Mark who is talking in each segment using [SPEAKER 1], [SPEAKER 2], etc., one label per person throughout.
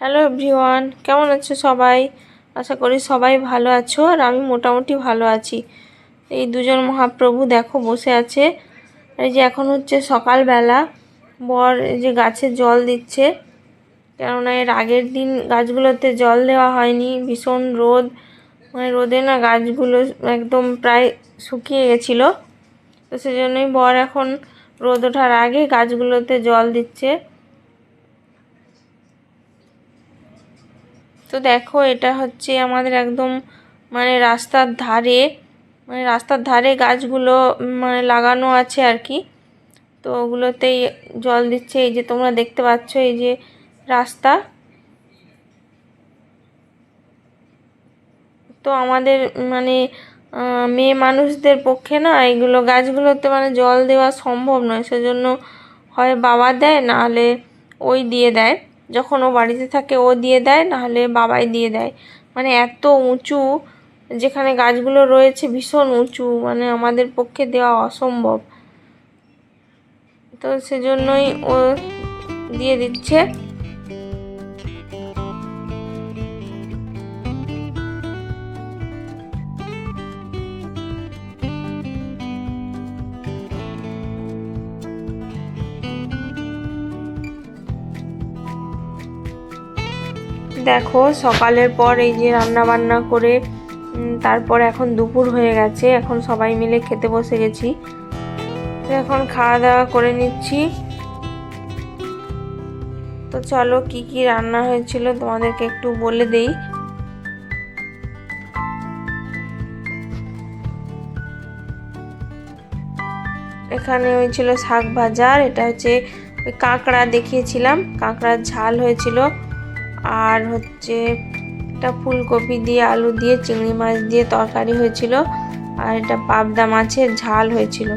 [SPEAKER 1] Hello everyone কেমন আছো সবাই? আশা করি সবাই ভালো আছো আর আমি মোটামুটি ভালো আছি। এই দুজন মহাপ্রভু দেখো বসে আছে। এই যে এখন হচ্ছে সকালবেলা। বর যে গাছে জল দিচ্ছে। কেননা এর আগের দিন গাছগুলোতে জল দেওয়া হয়নি। ভীষণ রোদ। মানে রোদে না গাছগুলো একদম প্রায় শুকিয়ে গেছিল। তো সেজন্যই বর এখন রোদ ওঠার আগে গাছগুলোতে জল দিচ্ছে। তো দেখো, এটা হচ্ছে আমাদের একদম মানে রাস্তার ধারে মানে রাস্তার ধারে গাছগুলো মানে লাগানো আছে আর কি। তো ওগুলোতেই জল দিচ্ছে। এই যে তোমরা দেখতে পাচ্ছ, এই যে রাস্তা। তো আমাদের মানে মেয়ে মানুষদের পক্ষে না এগুলো গাছগুলোতে মানে জল দেওয়া সম্ভব নয়। সেজন্য হয় বাবা দেয় নাহলে ওই দিয়ে দেয়। যখন ও বাড়িতে থাকে, ও দিয়ে দেয়, নাহলে বাবাই দিয়ে দেয়। মানে এত উঁচু, যেখানে গাছগুলো রয়েছে ভীষণ উঁচু মানে আমাদের পক্ষে দেওয়া অসম্ভব। তো সেজন্যই ও দিয়ে দিচ্ছে। দেখো, সকালের পর এই যে রান্না বান্না করে তারপর এখন দুপুর হয়ে গেছে, এখন সবাই মিলে খেতে বসে গেছি। এখন খাওয়া দাওয়া করে নিচ্ছি। তো চলো কি কি রান্না হয়েছিল তোমাদেরকে একটু বলে দেই। এখানে হয়েছিল শাক ভাজা এটা হচ্ছে কাঁকড়া দেখিয়েছিলাম, কাঁকড়ার ঝাল হয়েছিল। আর হচ্ছে একটা ফুলকপি দিয়ে আলু দিয়ে, চিংড়ি মাছ দিয়ে তরকারি হয়েছিল। আর এটা পাবদা মাছের ঝাল হয়েছিল।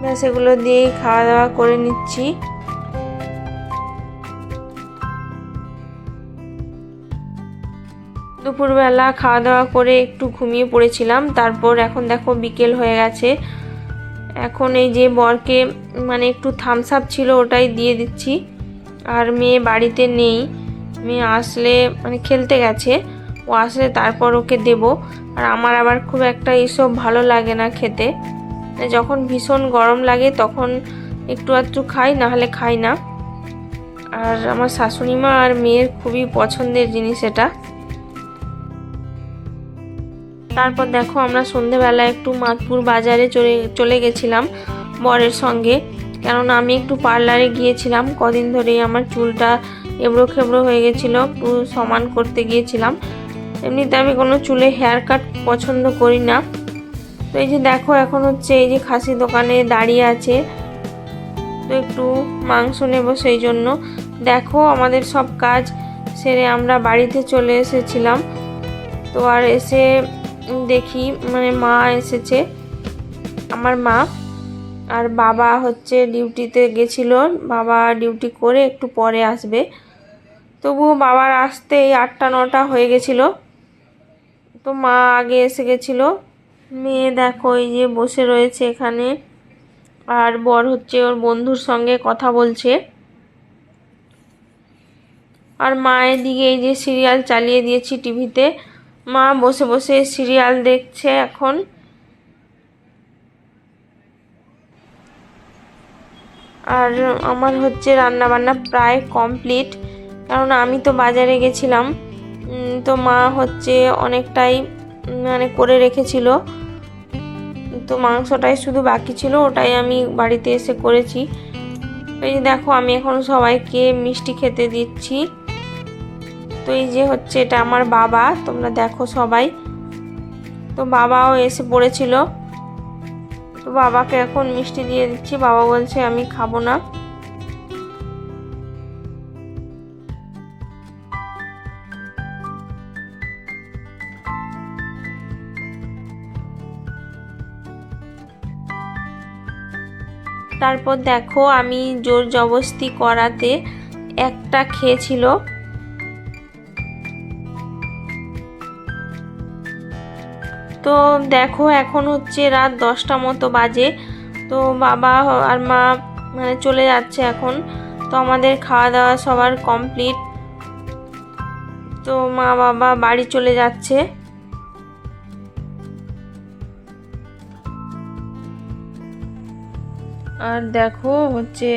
[SPEAKER 1] ব্যাস, এগুলো দিয়েই খাওয়া দাওয়া করে নিচ্ছি। দুপুরবেলা খাওয়া দাওয়া করে একটু ঘুমিয়ে পড়েছিলাম। তারপর এখন দেখো বিকেল হয়ে গেছে। এখন এই যে বরকে মানে একটু থামস আপ ছিল, ওটাই দিয়ে দিচ্ছি। আর মেয়ে বাড়িতে নেই। মেয়ে আসলে মানে খেলতে গেছে। ও আসলে তারপর ওকে দেব। আর আমার আবার খুব একটা এইসব ভালো লাগে না খেতে। যখন ভীষণ গরম লাগে তখন একটু আধটু খাই, নাহলে খাই না। আর আমার শাশুড়ি মা আর মেয়ের খুবই পছন্দের জিনিস এটা। তারপর দেখো আমরা সন্ধেবেলা একটু মাতপুর বাজারে চলে চলে গেছিলাম বরের সঙ্গে। কেননা আমি একটু পার্লারে গিয়েছিলাম, কদিন ধরেই আমার চুলটা এবড়ো খেবড়ো হয়ে গেছিল পুরো সমান করতে গিয়েছিলাম। এমনিতে আমি কোনো চুলে হেয়ার কাট পছন্দ করি না। তো এই যে দেখো, এখন হচ্ছে এই যে খাসি দোকানে দাঁড়িয়ে আছে। তো একটু মাংস নেব সেই জন্য। দেখো, আমাদের সব কাজ সেরে আমরা বাড়িতে চলে এসেছিলাম। তো আর এসে দেখি মানে মা এসেছে, আমার মা। আর বাবা হচ্ছে ডিউটিতে গেছিল। বাবা ডিউটি করে একটু পরে আসবে। তবুও বাবার আসতে এই আটটা, নটা হয়ে গেছিল। তো মা আগে এসে গেছিল। মেয়ে দেখো এই যে বসে রয়েছে এখানে। আর বর হচ্ছে ওর বন্ধুর সঙ্গে কথা বলছে। আর মায়ের দিকে এই যে সিরিয়াল চালিয়ে দিয়েছি টিভিতে। মা বসে বসে সিরিয়াল দেখছে এখন। আর আমার হচ্ছে রান্না বান্না প্রায় কমপ্লিট। কারণ আমি তো বাজারে গেছিলাম তো মা হচ্ছে অনেকটাই মানে করে রেখেছিল। তো মাংসটাই শুধু বাকি ছিল, ওটাই আমি বাড়িতে এসে করেছি। এই যে দেখো, আমি এখন সবাইকে মিষ্টি খেতে দিচ্ছি। তো এই যে হচ্ছে এটা আমার বাবা, তোমরা দেখো সবাই। তো বাবাও এসে পড়েছিল। তো বাবাকে এখন মিষ্টি দিয়ে দিচ্ছি। বাবা বলছে, আমি খাব না। তারপর দেখো, আমি জোর জবস্তি করাতে একটা খেয়েছিল। তো দেখো এখন হচ্ছে রাত দশটা মতো বাজে। তো বাবা আর মা মানে চলে যাচ্ছে এখন। তো আমাদের খাওয়া দাওয়া সবার কমপ্লিট। তো মা বাবা বাড়ি চলে যাচ্ছে। আর দেখো হচ্ছে,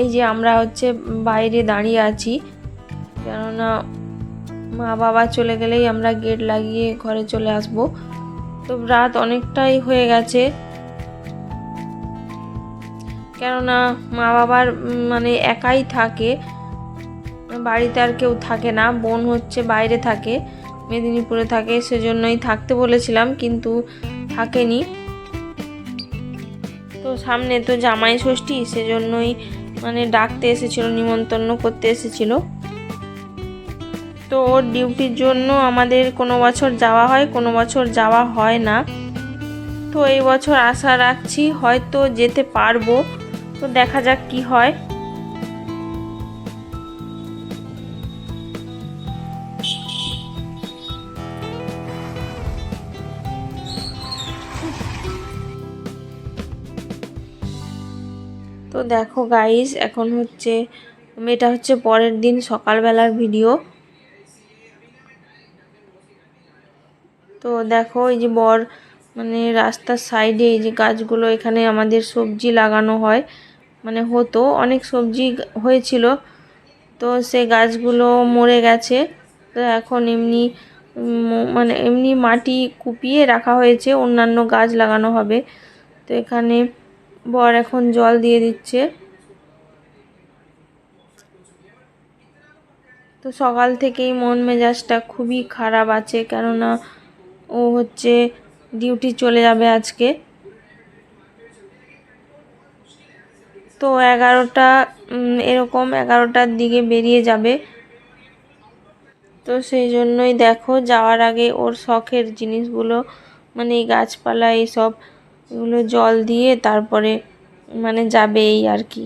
[SPEAKER 1] এই যে আমরা হচ্ছে বাইরে দাঁড়িয়ে আছি। কেননা মা বাবা চলে গেলেই আমরা গেট লাগিয়ে ঘরে চলে আসব। তো রাত অনেকটাই হয়ে গেছে। কেননা মা বাবার মানে একাই থাকে। বাড়িতে আর কেউ থাকে না, বোন হচ্ছে বাইরে থাকে, মেদিনীপুরে থাকে, সেজন্যই থাকতে বলেছিলাম, কিন্তু থাকেনি। তো সামনে তো জামাই ষষ্ঠী, সেজন্যই মানে ডাকতে এসেছিল, নিমন্ত্রণ করতে এসেছিল। তো ওর ডিউটির জন্য আমাদের কোনো বছর যাওয়া হয়, কোনো বছর যাওয়া হয় না। তো এই বছর আশা রাখছি হয়তো যেতে পারব। তো দেখা যাক কি হয়। তো দেখো গাইস এখন হচ্ছে এটা হচ্ছে পরের দিন সকালবেলার ভিডিও তো দেখো, এই যে বর মানে রাস্তার সাইডে এই যে গাছগুলো, এখানে আমাদের সবজি লাগানো হয়। মানে হতো, অনেক সবজি হয়েছিল। তো সে গাছগুলো মরে গেছে। তো এখন এমনি মানে এমনি মাটি কুপিয়ে রাখা হয়েছে, অন্যান্য গাছ লাগানো হবে। তো এখানে বর এখন জল দিয়ে দিচ্ছে। তো সকাল থেকেই মন মেজাজটা খুবই খারাপ আছে, কেননা ও হচ্ছে ডিউটি চলে যাবে আজকে। তো এগারোটা এরকম এগারোটার দিকে বেরিয়ে যাবে। তো সেই জন্যই দেখো, যাওয়ার আগে ওর শখের জিনিসগুলো মানে এই গাছপালা এইসব এগুলো জল দিয়ে তারপরে মানে যাবে এই আর কি।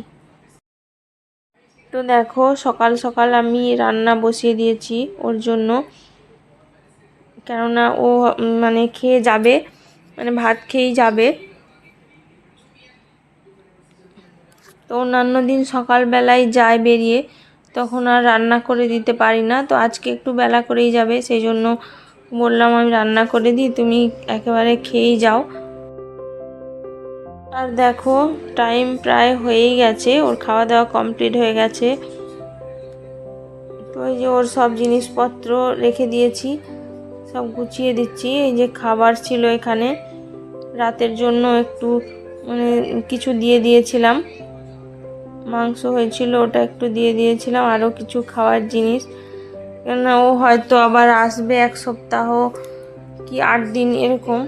[SPEAKER 1] তো দেখো, সকাল সকাল আমি রান্না বসিয়ে দিয়েছি ওর জন্য। কেননা ও মানে খেয়ে যাবে মানে ভাত খেয়েই যাবে। তো অন্যান্য দিন সকালবেলায় যায় বেরিয়ে, তখন আর রান্না করে দিতে পারি না। তো আজকে একটু বেলা করেই যাবে সেই জন্য বললাম আমি রান্না করে দিই, তুমি একেবারে খেয়েই যাও। আর দেখো টাইম প্রায় হয়েই গেছে, ওর খাওয়া দাওয়া কমপ্লিট হয়ে গেছে। তো এই যে ওর সব জিনিসপত্র রেখে দিয়েছি। সব গুছিয়ে দিচ্ছি। এই যে খাবার ছিল এখানে। রাতের জন্য একটু মানে কিছু দিয়ে দিয়েছিলাম। মাংস হয়েছিল ওটা একটু দিয়ে দিয়েছিলাম আরও কিছু খাওয়ার জিনিস। কেননা ও হয়তো আবার আসবে এক সপ্তাহ কি আট দিন, এরকম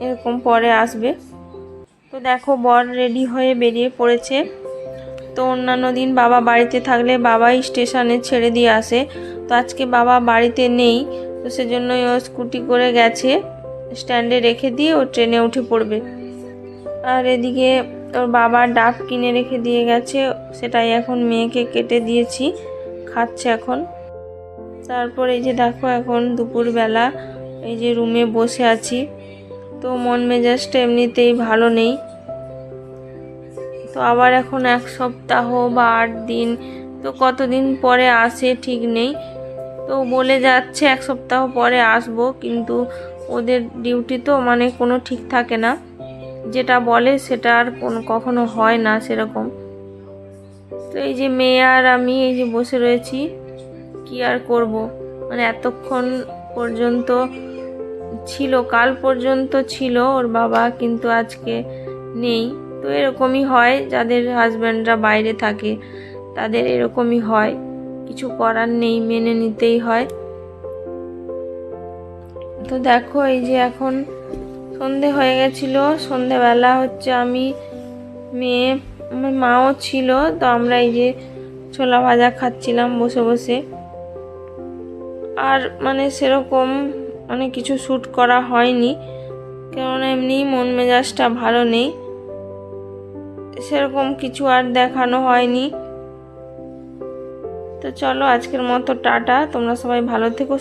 [SPEAKER 1] এরকম পরে আসবে। তো দেখো, বর রেডি হয়ে বেরিয়ে পড়েছে। তো অন্যান্য দিন বাবা বাড়িতে থাকলে বাবাই স্টেশনে ছেড়ে দিয়ে আসে। তো আজকে বাবা বাড়িতে নেই। তো সেজন্যই ও স্কুটি করে গেছে। স্ট্যান্ডে রেখে দিয়ে ও ট্রেনে উঠে পড়বে। আর এদিকে ওর বাবা ডাব কিনে রেখে দিয়ে গেছে। সেটাই এখন মেয়েকে কেটে দিয়েছি। খাচ্ছে এখন। তারপর এই যে দেখো এখন দুপুরবেলা এই যে রুমে বসে আছি। তো মন মেজাজটা এমনিতেই ভালো নেই। তো আবার এখন এক সপ্তাহ বা আট দিন। তো কতদিন পরে আসে ঠিক নেই। তো বলে যাচ্ছে এক সপ্তাহ পরে আসব, কিন্তু ওদের ডিউটি তো মানে কোনো ঠিক থাকে না। যেটা বলে সেটা আর কোনো কখনো হয় না সেরকম। তো এই যে মেয়ে আর আমি এই যে বসে রয়েছি, কি আর করব? মানে এতক্ষণ পর্যন্ত ছিল, কাল পর্যন্ত ছিল, ওর বাবা কিন্তু আজকে নেই। তো এরকমই হয়, যাদের হাজব্যান্ডরা বাইরে থাকে, তাদের এরকমই হয়। কিছু করার নেই, মেনে নিতেই হয়। তো দেখো, এই যে এখন সন্ধে হয়ে গেছিল। সন্ধেবেলা হচ্ছে আমি, মেয়ে, আমার মাও ছিল, তো আমরা এই যে ছোলা ভাজা খাচ্ছিলাম বসে বসে। আর মানে সেরকম অনেক কিছু শ্যুট করা হয়নি, কেননা এমনি মন মেজাজটা ভালো নেই। সেরকম কিছু আর দেখানো হয়নি। তো চলো আজকের মতো টাটা। তোমরা সবাই ভালো থেকো